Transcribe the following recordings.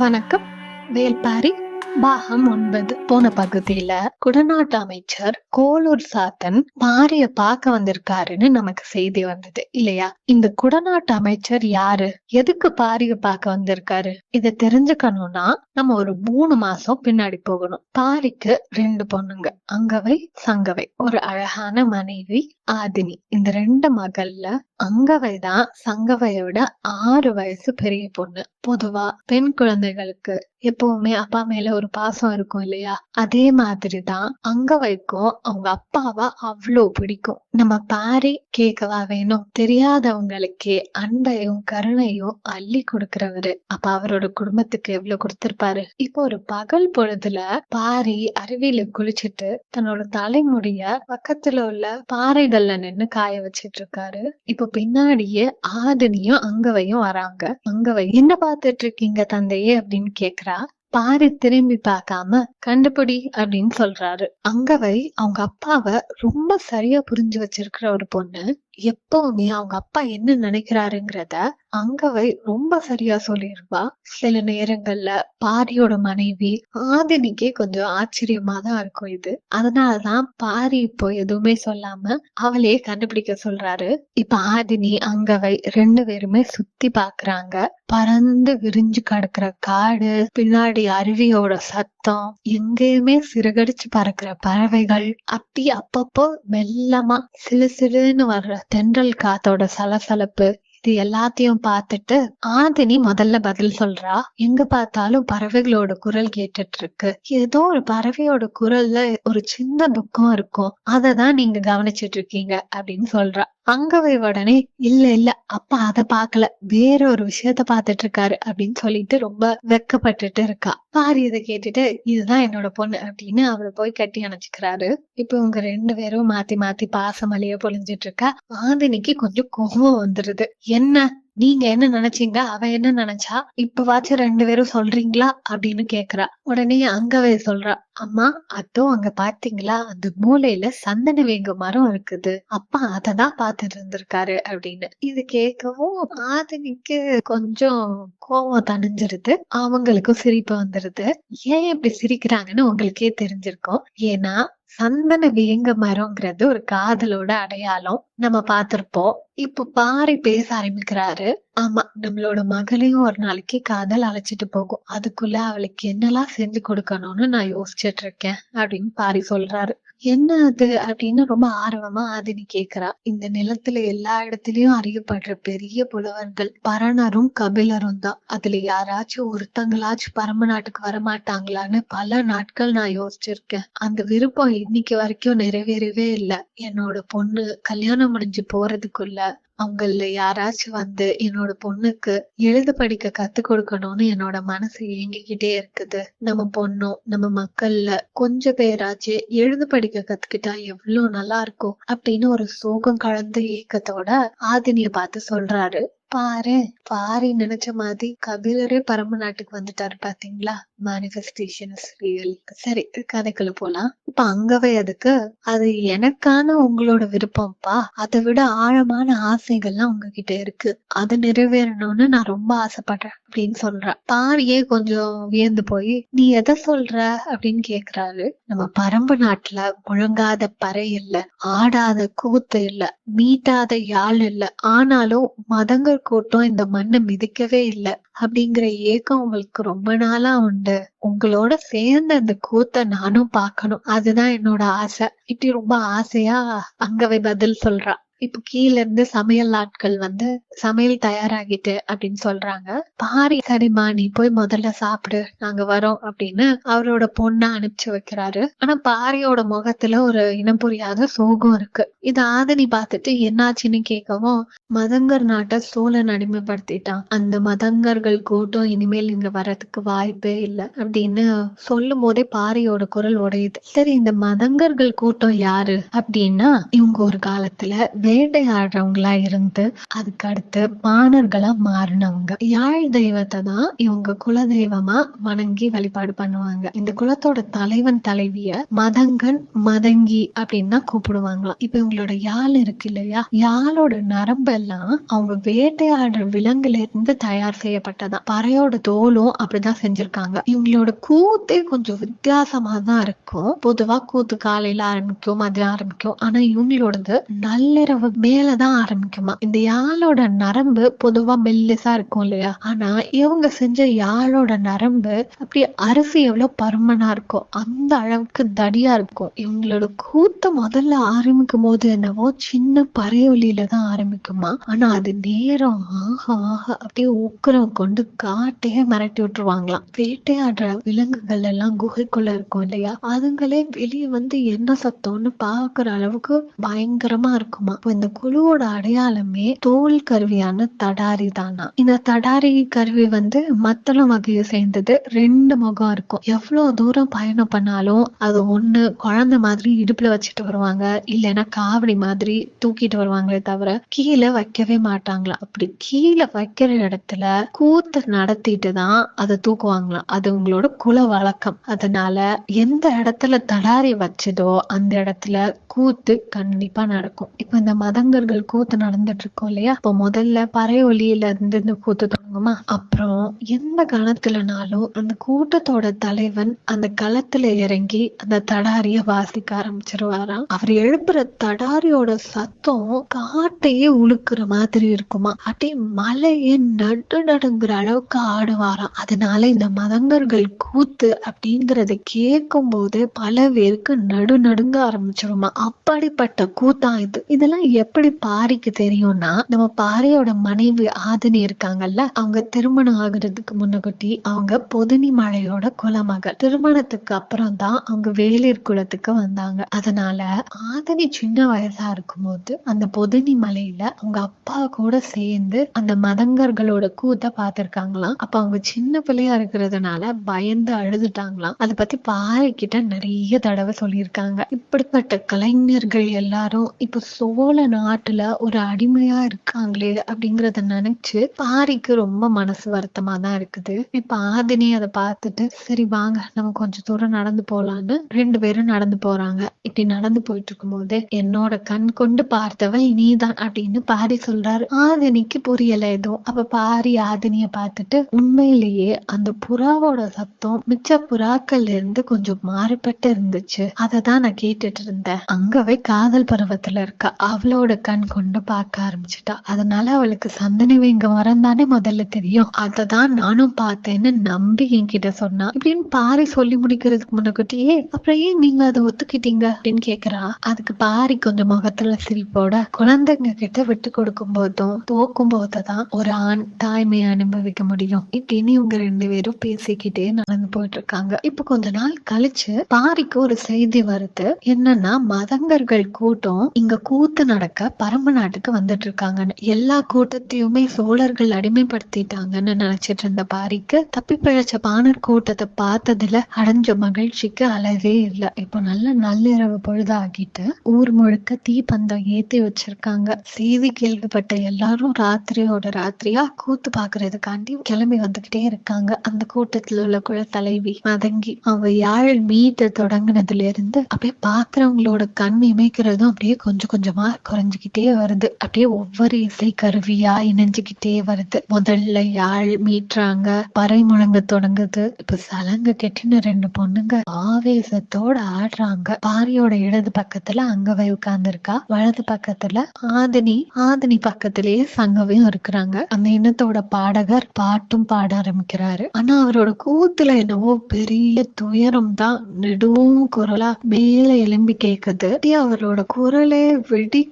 வணக்கம். வேல்பாரி பாகம் ஒன்பது. போன பகுதியில குடநாட்டு அமைச்சர் கோலூர் சாத்தன் பாரிய பார்க்க வந்திருக்காருன்னு நமக்கு செய்தி வந்தது இல்லையா? இந்த குடநாட்டு அமைச்சர் யாரு? எதுக்கு பாரிய பார்க்க வந்திருக்காரு? இத தெரிஞ்சுக்கணும்னா நம்ம ஒரு மூணு மாசம் பின்னாடி போகணும். பாரிக்கு ரெண்டு பொண்ணுங்க அங்கவை சங்கவை. ஒரு அழகான மனைவி ஆதினி. இந்த ரெண்டு மகள்ல அங்கவை தான் சங்கவையோட ஆறு வயசு பெரிய பொண்ணு. பொதுவா பெண் குழந்தைகளுக்கு எப்பவுமே அப்பா மேல ஒரு பாசம் இருக்கும் இல்லையா? அதே மாதிரிதான் அங்கவைக்கும் அவங்க அப்பாவை அவ்வளோ பிடிக்கும். நம்ம பாரி கேட்கவா வேணும்? தெரியாதவங்களுக்கே அன்பையும் கருணையும் அள்ளி கொடுக்கிறவரு. அப்ப அவரோட குடும்பத்துக்கு எவ்வளவு கொடுத்திருப்பாரு? இப்போ ஒரு பகல் பொழுதுல பாரி அருவியில குளிச்சுட்டு தன்னோட தலைமுடிய பக்கத்துல உள்ள பாறைகள்ல நின்னு காய வச்சிட்டு இருக்காரு இப்போ பின்னாடியே ஆதினியும் அங்கவையும் வராங்க. அங்கவை என்ன பார்த்துட்டு இருக்கீங்க தந்தையே? அப்படின்னு கேக்குறாங்க பாரி திரும்பி பார்க்காம கண்டுபிடி அப்படின்னு சொல்றாரு. அங்கவை அவங்க அப்பாவை ரொம்ப சரியா புரிஞ்சு வச்சிருக்கிற ஒரு பொண்ணு. எப்பவுமே அவங்க அப்பா என்ன நினைக்கிறாருங்கிறத அங்கவை ரொம்ப சரியா சொல்லிருப்பா சில நேரங்கள்ல பாரியோட மனைவி ஆதினிக்கே கொஞ்சம் ஆச்சரியமா தான் இருக்கும் இது. அதனாலதான் பாரி இப்போ எதுவுமே சொல்லாம அவளையே கண்டுபிடிக்க சொல்றாரு. இப்ப ஆதினி அங்கவை ரெண்டு பேருமே சுத்தி பாக்குறாங்க. பறந்து விரிஞ்சு கிடக்குற காடு பின்னாடி அருவியோட சத்தம் எங்கேயுமே சிறுகடிச்சு பறக்குற பறவைகள் அப்படி அப்பப்போ மெல்லமா சிலு சிலுன்னு வர்ற தென்றல் காத்தோட சலசலப்பு இது எல்லாத்தையும் பார்த்துட்டு ஆதினி முதல்ல பதில் சொல்றா. எங்க பார்த்தாலும் பறவைகளோட குரல் கேட்டுட்டு இருக்கு ஏதோ ஒரு பறவையோட குரல்ல ஒரு சின்ன துக்கம் இருக்கும். அததான் நீங்க கவனிச்சிட்டு இருக்கீங்க அப்படின்னு சொல்றா. அங்கவை உடனே இல்ல இல்ல அப்பா அத பாக்கல. வேற ஒரு விஷயத்த பாத்துட்டு இருக்காரு அப்படின்னு சொல்லிட்டு ரொம்ப வெக்கப்பட்டுட்டு இருக்கா. பாரி இதை கேட்டுட்டு இதுதான் என்னோட பொண்ணு அப்படின்னு அவரை போய் கட்டி அணைச்சுக்கிறாரு. இப்ப இவங்க ரெண்டு பேரும் மாத்தி மாத்தி பாசமலைய பொழிஞ்சிட்டு இருக்கா ஆதினிக்கு கொஞ்சம் கோபம் வந்துருது. என்ன? நீங்க என்ன நினைச்சீங்க? அவ என்ன நினைச்சா? இப்பவாச்சும் ரெண்டு பேரும் சொல்றீங்களா? அப்படின்னு கேக்குறா. உடனே அங்கவே சொல்றா. அம்மா அதோ அங்க பாத்தீங்களா? அந்த மூலையில சந்தன வேங்க மரம் இருக்குது. அப்பா அததான் பாத்துட்டு இருந்திருக்காரு அப்படின்னு. இது கேட்கவும் ஆதினிக்கு கொஞ்சம் கோவம் தணிஞ்சிருது. அவங்களுக்கும் சிரிப்பு வந்துருது. ஏன் இப்படி சிரிக்கிறாங்கன்னு உங்களுக்கே தெரிஞ்சிருக்கும். ஏன்னா சந்தன வேங்க மரம்ங்கிறது ஒரு காதலோட அடையாளம். நம்ம பார்த்திருப்போம். இப்ப பாரி பேச ஆரம்பிக்கிறாரு. ஆமா நம்மளோட மகளையும் ஒரு நாளைக்கு காதல் அழைச்சிட்டு போகும். அதுக்குள்ள அவளுக்கு என்னெல்லாம் செஞ்சு கொடுக்கணும்னு நான் யோசிச்சுட்டு இருக்கேன் அப்படின்னு பாரி சொல்றாரு. என்ன அது அப்படின்னு ரொம்ப ஆர்வமா ஆதினி கேக்குறா. இந்த நிலத்துல எல்லா இடத்துலயும் அறியப்படுற பெரிய புலவர்கள் பரணரும் கபிலரும் தான். அதுல யாராச்சும் ஒருத்தங்களாச்சும் பரம நாட்டுக்கு வரமாட்டாங்களான்னு பல நாட்கள் நான் யோசிச்சிருக்கேன். அந்த விருப்பம் இன்னைக்கு வரைக்கும் நிறைவேறவே இல்லை. என்னோட பொண்ணு கல்யாணம் முடிஞ்சு போறதுக்குள்ள அவங்கள யாராச்சும் வந்து என்னோட பொண்ணுக்கு எழுத படிக்க கத்து கொடுக்கணும்னு என்னோட மனசு ஏங்கிக்கிட்டே இருக்குது. நம்ம பொண்ணும் நம்ம மக்கள்ல கொஞ்ச பேராச்சு எழுத படிக்க கத்துக்கிட்டா எவ்வளவு நல்லா இருக்கும் அப்படின்னு ஒரு சோகம் கலந்த ஏக்கத்தோட ஆதினிய பார்த்து சொல்றாரு. பாரு பாரி நினைச்ச மாதிரி கபிலரே பரம நாட்டுக்கு வந்துட்டாரு பாத்தீங்களா? மேனிஃபெஸ்டேஷன் ரியல் சரி கதைக்குள்ள போலாம். இப்ப அங்கவே அதுக்கு அது எனக்கான உங்களோட விருப்பம்ப்பா. அதை விட ஆழமான ஆசைகள்லாம் உங்ககிட்ட இருக்கு. அது நிறைவேறணும்னு நான் ரொம்ப ஆசைப்படுறேன் அப்படின்னு சொல்றேன் பாரியே கொஞ்சம் வியந்து போய் நீ எதை சொல்ற? அப்படின்னு கேக்குறாரு. நம்ம பரம்பு நாட்டுல முழங்காத பறை இல்ல ஆடாத கூத்து இல்ல மீட்டாத யாழ் இல்ல. ஆனாலும் மதங்கள் கூட்டம் இந்த மண்ணை மிதிக்கவே இல்லை அப்படிங்கிற ஏக்கம் உங்களுக்கு ரொம்ப நாளா உண்டு. உங்களோட சேர்ந்த அந்த கூத்த நானும் பார்க்கணும். அதுதான் என்னோட ஆசை. இப்படி ரொம்ப ஆசையா அங்கவே பதில் சொல்றா. இப்ப கீழ இருந்து சமையல் ஆட்கள் வந்து சமையல் தயாராகிட்டு அப்படின்னு சொல்றாங்க. பாரி சரிம்மா நீ போய் முதல்ல சாப்பிடு நாங்க வரோம் அப்படின்னு அவரோட பொண்ண அனுப்பிச்சு வைக்கிறாரு. ஆனா பாரியோட முகத்துல ஒரு இனம் புரியாத சோகம் இருக்கு. இது ஆதனி பார்த்துட்டு என்னாச்சுன்னு கேட்கவும் மதங்கர் நாட்டை சோழன் அடிமைப்படுத்திட்டான். அந்த மதங்கர்கள் கூட்டம் இனிமேல் இங்க வர்றதுக்கு வாய்ப்பே இல்லை அப்படின்னு சொல்லும் போதே பாரியோட குரல் உடையுது. சரி இந்த மதங்கர்கள் கூட்டம் யாரு அப்படின்னா இவங்க ஒரு காலத்துல வேட்டையாடுறவங்களா இருந்து அதுக்கு அடுத்து மாணர்களா மாறினவங்க. யாழ் தெய்வத்தை தான் இவங்க குலதெய்வமா வணங்கி வழிபாடு பண்ணுவாங்க. இந்த குலத்தோட தலைவன் தலைவிய மதங்கன் மதங்கி அப்படின்னு தான் கூப்பிடுவாங்களாம். இப்ப இவங்களோட யாழ் இருக்கு இல்லையா? யாழோட நரம்பெல்லாம் அவங்க வேட்டையாடுற விலங்குல இருந்து தயார் செய்யப்பட்டதா பறையோட தோலும் அப்படிதான் செஞ்சிருக்காங்க. இவங்களோட கூத்தே கொஞ்சம் வித்தியாசமா தான் இருக்கும். பொதுவா கூத்து காலையில ஆரம்பிக்கும் மதியம் ஆரம்பிக்கும். ஆனா இவங்களோடது நள்ளிரவு மேலதான் ஆரம்பிக்குமா. இந்த யாழோட நரம்பு பொதுவா மெல்லிசா இருக்கும் இல்லையா. ஆனா இவங்க செஞ்ச யாழோட நரம்பு அப்படி அரிசி எவ்வளவு பருமனா இருக்கும் அந்த அளவுக்கு தடியா இருக்கும். இவங்களோட கூத்த முதல்ல ஆரம்பிக்கும் போது என்னவோ சின்ன பறையொலியில தான் ஆரம்பிக்குமா. ஆனா அது நேரம் ஆக ஆக அப்படியே உக்கரம் கொண்டு காட்டையே மிரட்டி விட்டுருவாங்களாம். வேட்டையாடுற விலங்குகள் எல்லாம் குகைக்குள்ள இருக்கும் இல்லையா. அதுங்களே வெளியே வந்து என்ன சத்தம்னு பாக்குற அளவுக்கு பயங்கரமா இருக்குமா. அப்போ இந்த குழுவோட அடையாளமே தோல் கருவியான தடாரி தானா. இந்த தடாரி கருவி வந்து மத்தளம் வகையை சேர்ந்தது. ரெண்டு முகம் இருக்கும். எவ்வளவு தூரம் பயணம் பண்ணாலும் அது ஒண்ணு குழந்தை மாதிரி இடுப்புல வச்சுட்டு வருவாங்க. இல்லைன்னா காவடி மாதிரி தூக்கிட்டு வருவாங்களே தவிர கீழே வைக்கவே மாட்டாங்களா அப்படி கீழே வைக்கிற இடத்துல கூத்து நடத்திட்டு தான் அதை தூக்குவாங்களாம். அது உங்களோட குல வழக்கம். அதனால எந்த இடத்துல தடாரி வச்சதோ அந்த இடத்துல கூத்து கண்டிப்பா நடக்கும். இப்ப இந்த மதங்கர்கள் கூத்து நடந்துட்டு இருக்கோம் இல்லையா? இப்போ முதல்ல பறை ஒலியில இருந்து இந்த கூத்து தொடங்குமா? அப்புறம் எந்த கணத்துலனாலும் அந்த கூட்டத்தோட தலைவன் அந்த களத்துல இறங்கி அந்த தடாரிய வாசிக்க ஆரம்பிச்சிருவாராம். அவர் எழுப்புற தடாரியோட சத்தம் காட்டையே உழுக்குற மாதிரி இருக்குமா? அப்படியே மலையே நடு நடுங்கிற அளவுக்கு ஆடுவாராம். அதனால இந்த மதங்கர்கள் கூத்து அப்படிங்கறத கேட்கும் போது பல பேருக்கு நடு நடுங்க ஆரம்பிச்சிருமா? அப்படிப்பட்ட கூத்தா இது. இதெல்லாம் எப்படி பாரிக்கு தெரியும்னா நம்ம பாரியோட மனைவி ஆதினி இருக்காங்கல்ல அவங்க திருமணம் ஆகுறதுக்கு முன்னகுட்டி அவங்க பொதினி மலையோட குலமகள். திருமணத்துக்கு அப்புறம் தான் அவங்க வேலிர் குலத்துக்கு வந்தாங்க. அதனால ஆதினி சின்ன வயசா இருக்கும்போது அந்த பொதினி மலையில அவங்க அப்பா கூட சேர்ந்து அந்த மதங்கர்களோட கூத்த பார்த்திருக்காங்களாம். அப்ப அவங்க சின்ன பிள்ளையா இருக்கிறதுனால பயந்து அழுதுட்டாங்களாம். அதை பத்தி பாறைக்கிட்ட நிறைய தடவை சொல்லியிருக்காங்க. இப்படிப்பட்ட கலைஞர்கள் எல்லாரும் இப்ப சோழ நாட்டுல ஒரு அடிமையா இருக்காங்களே அப்படிங்கறத நினைச்சு பாரிக்கு ரொம்ப மனசு வருத்தமா தான் இருக்குது. இப்ப ஆதினி அதை பார்த்துட்டு சரி வாங்க நம்ம கொஞ்சம் தூரம் நடந்து போலான்னு. ரெண்டு பேரும் நடந்து போறாங்க. இப்படி நடந்து போயிட்டு இருக்கும்போது என்னோட கண் கொண்டு பார்த்தவள் நீதான் அப்படின்னு பாரி சொல்றாரு. ஆதினிக்கு புரியல எதுவும் அப்ப பாரி ஆதினிய பார்த்துட்டு உண்மையிலேயே அந்த புறாவோட சத்தம் மிச்ச புறாக்கள்ல இருந்து கொஞ்சம் மாறுபட்டு இருந்துச்சு. அதை தான் நான் கேட்டுட்டு இருந்தேன். அங்கவே காதல் பருவத்துல இருக்கா. அவளோட கண் கொண்டு பார்க்க ஆரம்பிச்சிட்டா. அதனால அவளுக்கு சந்தனிவு இங்க வரந்தானே முதல்ல தெரியும். அதை தான் நானும் பார்த்தேன்னு நம்பி என்கிட்ட சொன்னா. இப்படின்னு பாரி சொல்லி முடிக்கிறதுக்கு முன்னக்கூட்டியே அப்புறம் ஏன் நீங்க அதை ஒத்துக்கிட்டீங்க அப்படின்னு கேக்குறா. அதுக்கு பாரி கொஞ்சம் முகத்துல சிரிப்போட குழந்தைங்க கிட்ட விட்டு கொடுக்கும் போதும் தோக்கும் போதுதான் ஒரு ஆண் தாய்மையை அனுபவிக்க முடியும். இப்படின்னு இவங்க ரெண்டு பேரும் பேசிக்கிட்டே நடந்து போயிட்டு இருக்காங்க இப்ப கொஞ்ச நாள் கழிச்சு பாரிக்கு ஒரு செய்தி வருது. என்னன்னா மதங்கர்கள் கூட்டம் இங்க கூத்து நடக்க பரம்பு நாட்டுக்கு வந்துட்டு இருக்காங்கன்னு எல்லா கூட்டத்தையுமே சோழர்கள் அடிமைப்படுத்திட்டாங்கன்னு நினைச்சிட்டு இருந்த பாரிக்கு தப்பி பிழைச்ச பாணர் கூட்டத்தை பார்த்ததுல அடைஞ்ச மகிழ்ச்சிக்கு அளவே இல்லை. இப்போ நல்ல நள்ளிரவு பொழுதாகிட்டு ஊர் முழுக்க தீப்பந்தம் ஏத்தி வச்சிருக்காங்க. செய்தி கேள்விப்பட்ட எல்லாரும் ராத்திரியோட ராத்திரியா கூத்து பாக்குறதுக்காண்டி கிளம்பி வந்துகிட்டே இருக்காங்க. அந்த கூட்டத்துல உள்ள குல தலைவி மதங்கி அவ யாழ் மீட்ட தொடங்கினதுல இருந்து அப்படியே பாக்குறவங்களோட கண் இமைக்கிறதும் அப்படியே கொஞ்சம் கொஞ்சமா குறைஞ்சுக்கிட்டே வருது. அப்படியே ஒவ்வொரு இசை கருவியா இணைஞ்சுக்கிட்டே வருது. முதல்ல யாழ் மீட்டுறாங்க பறை முழங்க தொடங்குது. இப்ப சலங்க கெட்டின ரெண்டு பொண்ணுங்க ஆவேசத்தோட ஆடுறாங்க. பாரியோட இடது பக்கத்துல அங்கவை உட்கார்ந்துருக்கா. வலது பக்கத்துல ஆதினி ஆதினி பக்கத்திலேயே சங்கவையும் இருக்கிறாங்க. அந்த இனத்தோட பாடகர் பாட்டும் பாட ஆரம்பிக்கிறாரு. ஆனா அவரோட கூத்துல என்னவோ பெரிய துயரம் தான். நெடும் குரலா மேல எலும்பி கேக்குது. அப்படியே அவரோட குரலே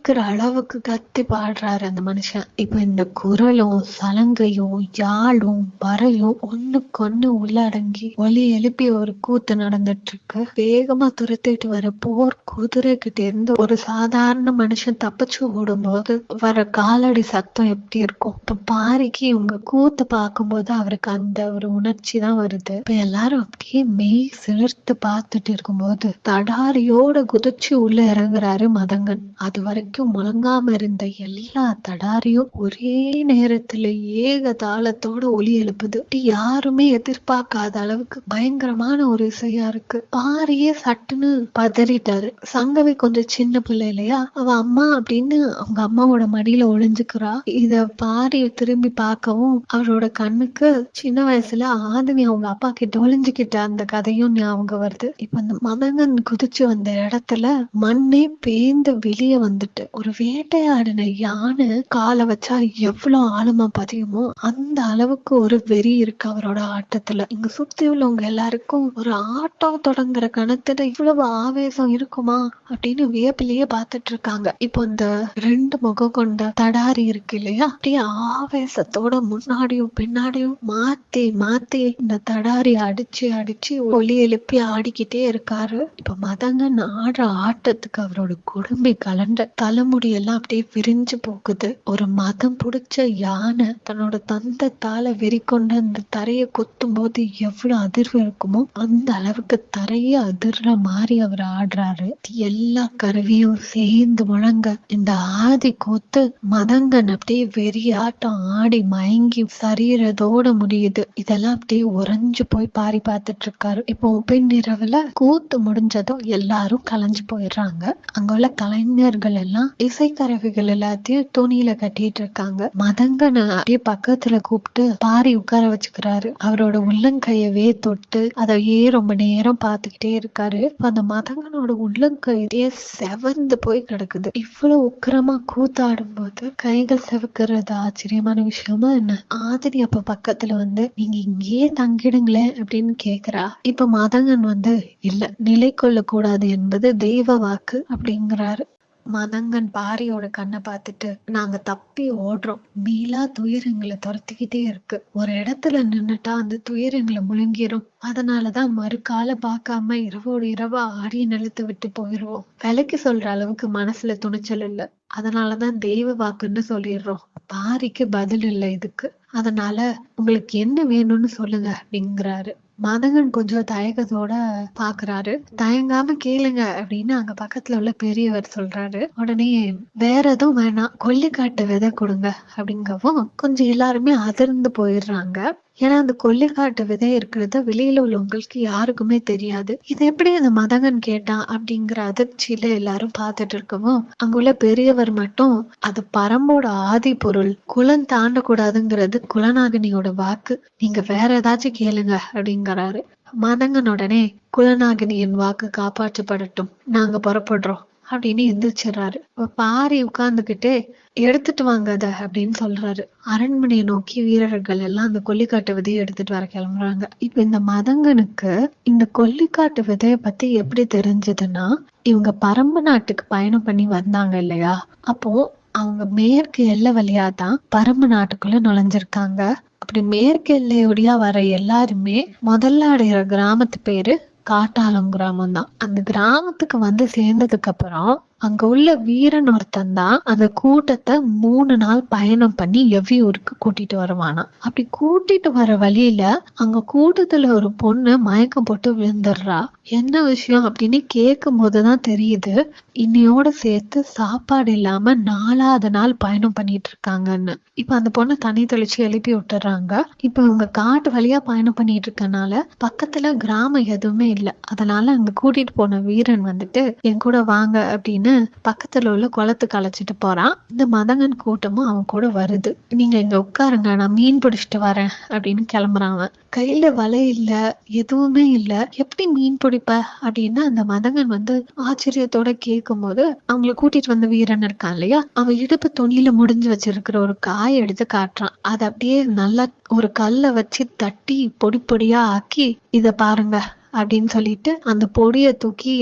வெடிக்கிற அளவுக்கு கத்தி பாடுறாரு அந்த மனுஷன். இப்ப இந்த குரலும் சலங்கையும் யாழும் பறையும் ஒண்ணுக்கொண்ணு உள்ளடங்கி ஒலி எழுப்பி ஒரு கூத்து நடந்துட்டு இருக்கு வேகமா துரத்திட்டு வர போர் குதிரை கிட்ட இருந்து ஒரு சாதாரண மனுஷன் தப்பிச்சு ஓடும்போது வர காலடி சத்தம் எப்படி இருக்கும்? இப்ப பாரிக்கு இவங்க கூத்து பார்க்கும்போது அவருக்கு அந்த ஒரு உணர்ச்சி தான் வருது. இப்ப எல்லாரும் அப்படியே மெய் சிலிர்த்து பார்த்துட்டு இருக்கும்போது தடாரியோட குதிச்சு உள்ள இறங்குறாரு மதங்கன். அது வரைக்கும் முழங்காம இருந்த எல்லா தடாரியும் ஒரே நேரத்துல ஏக தாளத்தோட ஒலி எழுப்புது. அப்படி யாருமே எதிர்பார்க்காத அளவுக்கு பயங்கரமான ஒரு இசையா இருக்கு. பாரியே சட்டுன்னு பதறிட்டாரு. சங்கவி கொஞ்சம் சின்ன பிள்ளை இல்லையா? அவ அம்மா அப்படின்னு அவங்க அம்மாவோட மடியில ஒளிஞ்சுக்கிறா. இத பாரி திரும்பி பார்க்கவும் அவரோட கண்ணுக்கு சின்ன வயசுல ஆதமி அவங்க அப்பா கிட்ட ஒளிஞ்சுக்கிட்ட அந்த கதையும் ஞாபகம் வருது. இப்ப அந்த மதங்கன் குதிச்சு வந்த இடத்துல மண்ணே பேந்து வெளியே வந்துட்டு ஒரு வேட்டையாடின யானை காலை வச்சா எவ்வளவு ஆழமா பதியுமோ அந்த அளவுக்கு ஒரு வெறி இருக்கு அவரோட ஆட்டத்துல. இங்க சுத்தி உள்ளவங்க எல்லாருக்கும் ஒரு ஆட்டம் தொடங்குற கணத்துல இவ்வளவு ஆவேசம் இருக்குமா அப்படின்னு வியப்பிலேயே பாத்துட்டு இருக்காங்க. இப்போ இந்த ரெண்டு முகம் கொண்ட தடாரி இருக்கு இல்லையா? அப்படியே ஆவேசத்தோட முன்னாடியும் பின்னாடியும் மாத்தி மாத்தி இந்த தடாரி அடிச்சு அடிச்சு ஒளி எழுப்பி ஆடிக்கிட்டே இருக்காரு. இப்ப மதங்கன் ஆடுற ஆட்டத்துக்கு அவரோட குடும்பி கலண்ட தலைமுடியெல்லாம் அப்படியே விரிஞ்சு போகுது. ஒரு மதம் பிடிச்ச யானை தன்னோட தந்தத்தால வெறி கொண்டு அந்த தரையை கொத்தும் போது எவ்வளவு அதிர்வு இருக்குமோ அந்த அளவுக்கு தரைய அதிர்ற மாதிரி அவர் ஆடுறாரு. எல்லா கருவியும் சேர்ந்து முழங்க இந்த ஆதி கொத்து மதங்கன் அப்படியே வெறியாட்டம் ஆடி மயங்கி சரீரத்தோட முடியுது. இதெல்லாம் அப்படியே உறைஞ்சு போய் பாரி பார்த்துட்டு இருக்காரு இப்போ பின்னிரவுல கூத்து முடிஞ்சதும் எல்லாரும் கலைஞ்சு போயிடுறாங்க. அங்க உள்ள கலைஞர்கள் எல்லாம் இசைக்கருவிகள் எல்லாத்தையும் துணியில கட்டிட்டு இருக்காங்க மதங்கனை அப்படியே பக்கத்துல கூப்பிட்டு பாரி உட்கார வச்சுக்கிறாரு. அவரோட உள்ளங்கையவே தொட்டு அதையே ரொம்ப நேரம் பார்த்துக்கிட்டே இருக்காரு. அந்த மதங்கனோட உள்ளங்கையே செவந்து போய் கிடக்குது. இவ்வளவு உக்கிரமா கூத்தாடும் போது கைகள் செவக்கிறது ஆச்சரியமான விஷயமா என்ன? ஆதிரி அப்ப பக்கத்துல வந்து நீங்க இங்கேயே தங்கிடுங்களேன் அப்படின்னு கேக்குறா. இப்ப மதங்கன் வந்து இல்ல நிலை கொள்ள கூடாது என்பது தெய்வ வாக்கு அப்படிங்கிறாரு. மதங்கன் பாரியோட கண்ணை பார்த்துட்டு நாங்க தப்பி ஓடுறோம். மீளா துயரங்களை துரத்திக்கிட்டே இருக்கு. ஒரு இடத்துல நின்னுட்டா அந்த துயரங்களை முழுங்கிரும். அதனாலதான் மறுக்கால பார்க்காம இரவோடு இரவா ஆடி நிலத்து விட்டு போயிடுவோம். விலைக்கு சொல்ற அளவுக்கு மனசுல துணிச்சல் இல்ல. அதனாலதான் தெய்வ வாக்குன்னு சொல்லிடுறோம். பாரிக்கு பதில் இல்லை இதுக்கு. அதனால உங்களுக்கு என்ன வேணும்னு சொல்லுங்க அப்படிங்கிறாரு மதகன் கொஞ்சம் தயக்கத்தோட பாக்குறாரு. தயங்காம கேளுங்க அப்படின்னு அங்க பக்கத்துல உள்ள பெரியவர் சொல்றாரு. உடனே வேற எதுவும் வேணாம். கொல்லிக்காட்டு விதை கொடுங்க. அப்படிங்கவும் கொஞ்சம் எல்லாருமே அதிர்ந்து போயிடுறாங்க. ஏன்னா அந்த கொல்லிக்காட்டு விதை இருக்கிறத வெளியில உள்ளவங்களுக்கு யாருக்குமே தெரியாது. இது எப்படி அந்த மதங்கன் கேட்டான் அப்படிங்கிற அதிர்ச்சியில எல்லாரும் பார்த்துட்டு இருக்கவும் அங்குள்ள பெரியவர் மட்டும் அது பரம்போட ஆதி பொருள் குலம் தாண்டக்கூடாதுங்கிறது குலநாகினியோட வாக்கு. நீங்க வேற ஏதாச்சும் கேளுங்க அப்படிங்கிறாரு. மதங்கன் உடனே குலநாகினியின் வாக்கு காப்பாற்றப்படட்டும். நாங்க புறப்படுறோம். அப்படின்னு எந்திரிச்சிடுறாரு. பாரி உட்கார்ந்துகிட்டே எடுத்துட்டு வாங்க அத அப்படின்னு சொல்றாரு. அரண்மனையை நோக்கி வீரர்கள் எல்லாம் அந்த கொல்லிக்காட்டு விதையை எடுத்துட்டு வர கிளம்புறாங்க. இப்ப இந்த மதங்கனுக்கு இந்த கொல்லிக்காட்டு விதைய பத்தி எப்படி தெரிஞ்சதுன்னா இவங்க பரம்பு நாட்டுக்கு பயணம் பண்ணி வந்தாங்க இல்லையா? அப்போ அவங்க மேற்கு எல்லை வழியா தான் பரம்பு நாட்டுக்குள்ள நுழைஞ்சிருக்காங்க. அப்படி மேற்கு எல்லையோடியா வர எல்லாருமே முதல்ல அடைகிற கிராமத்து பேரு காட்டாலம் கிராமம் தான் அந்த கிராமத்துக்கு வந்து சேர்ந்ததுக்கு அப்புறம் அங்க உள்ள வீரன் ஒருத்தன் தான் அந்த கூட்டத்தை மூணு நாள் பயணம் பண்ணி எவ்வியூருக்கு கூட்டிட்டு வருவானா. அப்படி கூட்டிட்டு வர வழியில அங்க கூட்டத்துல ஒரு பொண்ணு மயக்கம் போட்டு விழுந்துடுறா. என்ன விஷயம் அப்படின்னு கேட்கும் போதுதான் தெரியுது இன்னையோட சேர்த்து சாப்பாடு இல்லாம நாலாவது நாள் பயணம் பண்ணிட்டு இருக்காங்கன்னு. இப்ப அந்த பொண்ணை தண்ணி தெளிச்சு எழுப்பி விட்டுறாங்க. இப்ப இவங்க காட்டு வழியா பயணம் பண்ணிட்டு இருக்கனால பக்கத்துல கிராமம் எதுவுமே இல்லை. அதனால அங்க கூட்டிட்டு போன வீரன் வந்துட்டு என் கூட வாங்க அப்படின்னு பக்கத்துல உள்ள குளத்துக்கு அழைச்சிட்டு போறான். இந்த மதங்கன் கூட்டமும் அவன் கூட வருது. நீங்க இங்க உட்காருங்க நான் மீன் பிடிச்சிட்டு வரேன் அப்படின்னு கிளம்புறான் அவன். கையில வலை இல்ல எதுவுமே இல்ல. எப்படி மீன் பிடிப்ப அப்படின்னு அந்த மதங்கன் வந்து ஆச்சரியத்தோட கேட்கும் போது அவங்கள கூட்டிட்டு வந்த வீரன் இருக்கான் இல்லையா? அவன் இடுப்பு துணியில முடிஞ்சு வச்சிருக்கிற ஒரு காய் எடுத்து காட்டுறான். அதை அப்படியே நல்லா ஒரு கல்லை வச்சு தட்டி பொடி பொடியா ஆக்கி இத பாருங்க அப்படின்னு சொல்லிட்டு அந்த பொடியை தூக்கி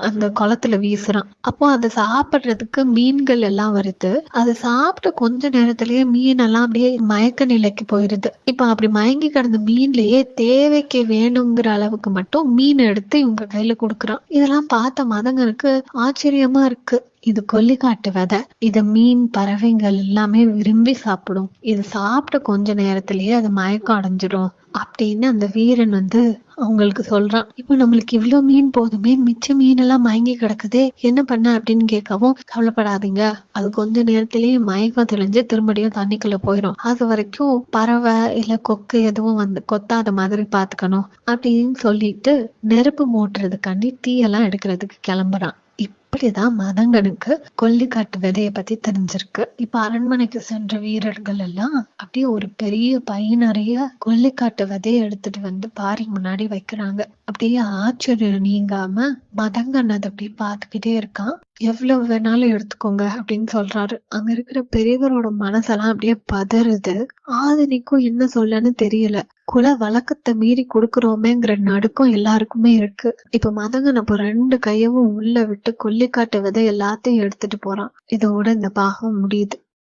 அந்த குளத்துல வீசுறான். அப்போ அதை சாப்பிடுறதுக்கு மீன்கள் எல்லாம் வருது. அது சாப்பிட்ட கொஞ்ச நேரத்திலேயே மீன் எல்லாம் அப்படியே மயக்க நிலைக்கு போயிருது. இப்ப அப்படி மயங்கி கிடந்த மீன்லயே தேவைக்கு வேணுங்கிற அளவுக்கு மட்டும் மீன் எடுத்து இவங்க கையில கொடுக்குறான். இதெல்லாம் பார்த்த மதங்களுக்கு ஆச்சரியமா இருக்கு. இது கொல்லிக்காட்டு விதை. இதை மீன் பறவைகள் எல்லாமே விரும்பி சாப்பிடும். இது சாப்பிட்ட கொஞ்ச நேரத்திலேயே அது மயக்கம் அடைஞ்சிரும் அப்படின்னு அந்த வீரன் வந்து அவங்களுக்கு சொல்றான். இப்போ நம்மளுக்கு இவ்வளவு மீன் போதுமே மிச்ச மீன் எல்லாம் மயங்கி கிடக்குதே என்ன பண்ண? அப்படின்னு கேட்கவும் கவலைப்படாதீங்க. அது கொஞ்ச நேரத்திலேயே மயக்கம் தெளிஞ்சு திரும்படியும் தண்ணிக்குள்ள போயிடும் அது வரைக்கும் பறவை இல்ல கொக்கு எதுவும் வந்து கொத்தாத மாதிரி பாத்துக்கணும். அப்படின்னு சொல்லிட்டு நெருப்பு மூட்டுறதுக்காண்டி தீயெல்லாம் எடுக்கிறதுக்கு கிளம்புறான். அப்படிதான் மதங்கனுக்கு கொல்லிக்காட்டு விதைய பத்தி தெரிஞ்சிருக்கு. இப்ப அரண்மனைக்கு சென்ற வீரர்கள் எல்லாம் அப்படியே ஒரு பெரிய பை நிறைய கொல்லிக்காட்டு விதைய எடுத்துட்டு வந்து பாரி முன்னாடி வைக்கிறாங்க. அப்படியே ஆச்சரியம் நீங்காம மதங்கன் அதை அப்படியே பார்த்துக்கிட்டே இருக்கான். எவ்வளவு வேணாலும் எடுத்துக்கோங்க அப்படின்னு சொல்றாரு. அங்க இருக்கிற பெரியவரோட மனசெல்லாம் அப்படியே பதறுது. ஆதினிக்கும் என்ன சொல்லன்னு தெரியல. குல வழக்கத்தை மீறி கொடுக்கறோமேங்கிற நடுக்கம் எல்லாருக்குமே இருக்கு. இப்ப மதங்கன் அப்போ ரெண்டு கையவும் உள்ள விட்டு கொல்லிக்காட்டு விதை எல்லாத்தையும் எடுத்துட்டு போறான். இதோட இந்த பாகம் முடியுது.